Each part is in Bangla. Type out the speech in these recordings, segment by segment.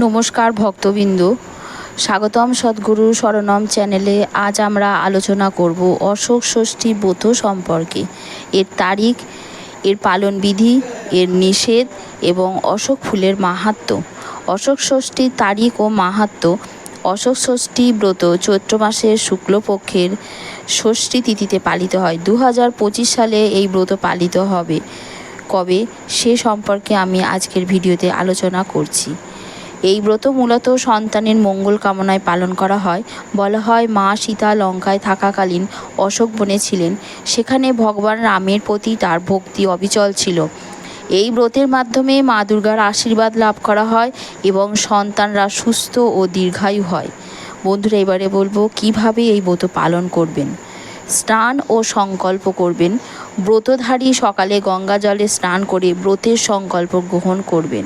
নমস্কার ভক্তবৃন্দ। স্বাগতম সদ্গুরু শরণম চ্যানেলে আজ আমরা আলোচনা করব অশোক ষষ্ঠী ব্রত সম্পর্কে। এর তারিখ, এর পালনবিধি, এর নিষেধ এবং অশোক ফুলের মাহাত্ম্য অশোক ষষ্ঠীর তারিখ ও মাহাত্ম্য অশোক ষষ্ঠী ব্রত চৈত্র মাসের শুক্লপক্ষের ষষ্ঠী তিথিতে পালিত হয়। দু হাজার পঁচিশ সালে এই ব্রত পালিত হবে। কবে? সে সম্পর্কে আমি আজকের ভিডিওতে আলোচনা করছি। এই ব্রত মূলত সন্তানের মঙ্গল কামনায় পালন করা হয়। বলা হয়, মা সীতা লঙ্কায় থাকাকালীন অশোক বনে ছিলেন। সেখানে ভগবান রামের প্রতি তার ভক্তি অবিচল ছিল। এই ব্রতের মাধ্যমে মা দুর্গার আশীর্বাদ লাভ করা হয় এবং সন্তানরা সুস্থ ও দীর্ঘায়ু হয়। বন্ধুরা, এবারে বলব, কীভাবে এই ব্রত পালন করবেন? স্নান ও সংকল্প করবেন। ব্রতধারী সকালে গঙ্গা জলে স্নান করে ব্রতের সংকল্প গ্রহণ করবেন।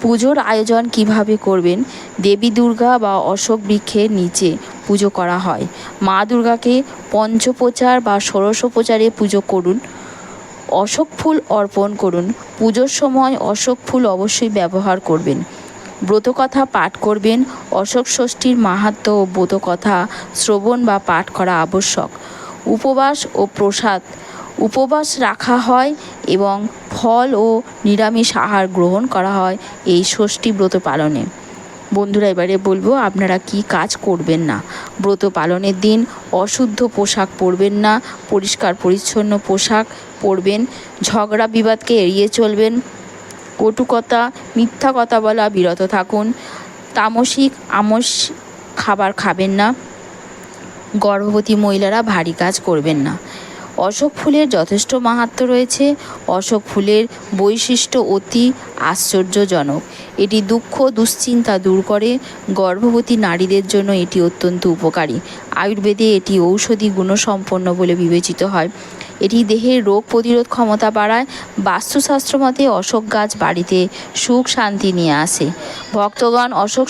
পুজোর আয়োজন কীভাবে করবেন? দেবী দুর্গা বা অশোক বৃক্ষের নিচে পুজো করা হয়। মা দুর্গাকে পঞ্চপ্রচার বা ষোড়শোপচারে পুজো করুন। অশোক ফুল অর্পণ করুন। পুজোর সময় অশোক ফুল অবশ্যই ব্যবহার করবেন। ব্রতকথা পাঠ করবেন। অশোক ষষ্ঠীর মাহাত্ম্য ও ব্রতকথা শ্রবণ বা পাঠ করা আবশ্যক। উপবাস ও প্রসাদ উপবাস রাখা হয় এবং ফল ও নিরামিষ আহার গ্রহণ করা হয় এই ষষ্ঠী ব্রত পালনে। বন্ধুরা, এবারে বলব আপনারা কি কাজ করবেন না। ব্রত পালনের দিন অশুদ্ধ পোশাক পরবেন না, পরিষ্কার পরিচ্ছন্ন পোশাক পরবেন, ঝগড়া বিবাদকে এড়িয়ে চলবেন, কটুকতা, মিথ্যা কথা বলা বিরত থাকুন, তামসিক, আমস খাবার খাবেন না, গর্ভবতী মহিলারা ভারী কাজ করবেন না। অশোক ফুলের যথেষ্ট মাহাত্ম্য রয়েছে। অশোক ফুলের বৈশিষ্ট্য অতি আশ্চর্যজনক। এটি দুঃখ, দুশ্চিন্তা দূর করে। গর্ভবতী নারীদের জন্য এটি অত্যন্ত উপকারী। আয়ুর্বেদে এটি ঔষধি গুণসম্পন্ন বলে বিবেচিত হয়। এটি দেহের রোগ প্রতিরোধ ক্ষমতা বাড়ায়। বাস্তুশাস্ত্র মতে অশোক গাছ বাড়িতে সুখ শান্তি নিয়ে আসে। ভক্তগণ অশোক